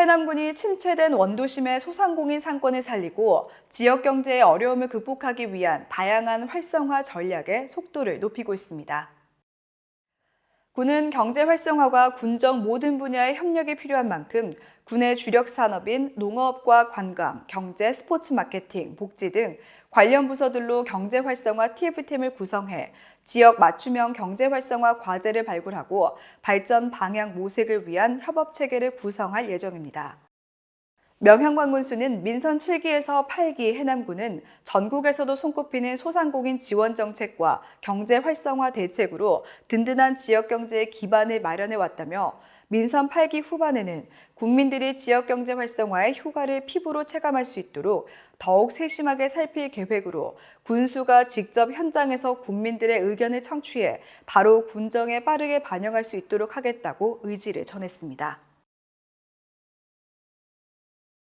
해남군이 침체된 원도심의 소상공인 상권을 살리고 지역 경제의 어려움을 극복하기 위한 다양한 활성화 전략의 속도를 높이고 있습니다. 군은 경제 활성화와 군정 모든 분야의 협력이 필요한 만큼 군의 주력 산업인 농업과 관광, 경제, 스포츠 마케팅, 복지 등 관련 부서들로 경제 활성화 TF팀을 구성해 지역 맞춤형 경제 활성화 과제를 발굴하고 발전 방향 모색을 위한 협업 체계를 구성할 예정입니다. 명향관군수는 민선 7기에서 8기 해남군은 전국에서도 손꼽히는 소상공인 지원 정책과 경제 활성화 대책으로 든든한 지역 경제의 기반을 마련해 왔다며 민선 8기 후반에는 국민들이 지역 경제 활성화의 효과를 피부로 체감할 수 있도록 더욱 세심하게 살필 계획으로 군수가 직접 현장에서 국민들의 의견을 청취해 바로 군정에 빠르게 반영할 수 있도록 하겠다고 의지를 전했습니다.